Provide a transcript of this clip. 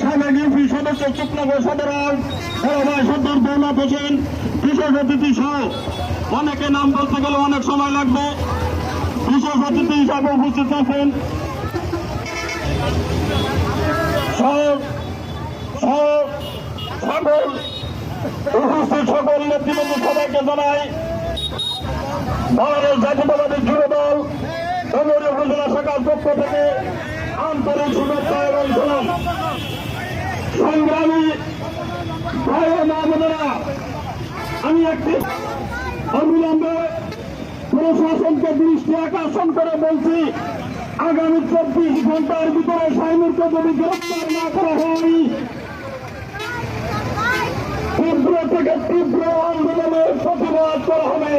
সাবেক ইউপি সদস্য চুপনগর সদরাল ভাই সদ্দর দৌলত হোসেন বিশেষ অতিথি সহ। অনেকে নাম বলতে গেলে অনেক সময় লাগবে। বিশেষ অতিথি হিসাবে উপস্থিত আছেন। সকল উপস্থিত সকল নেতৃবৃন্দ সবাইকে জানাই, বাংলাদেশ জাতীয়তাবাদী যুব দল উপজেলা শাখার পক্ষ থেকে ভাই ও মা বোনেরা, আমি একটি অবিলম্বে প্রশাসনকে দৃষ্টি আকর্ষণ করে বলছি, আগামী চব্বিশ ঘণ্টার ভিতরে সাইনুরকে যদি গ্রেফতার না করা হয়, তীব্র থেকে তীব্র আন্দোলনের প্রতিবাদ করা হবে।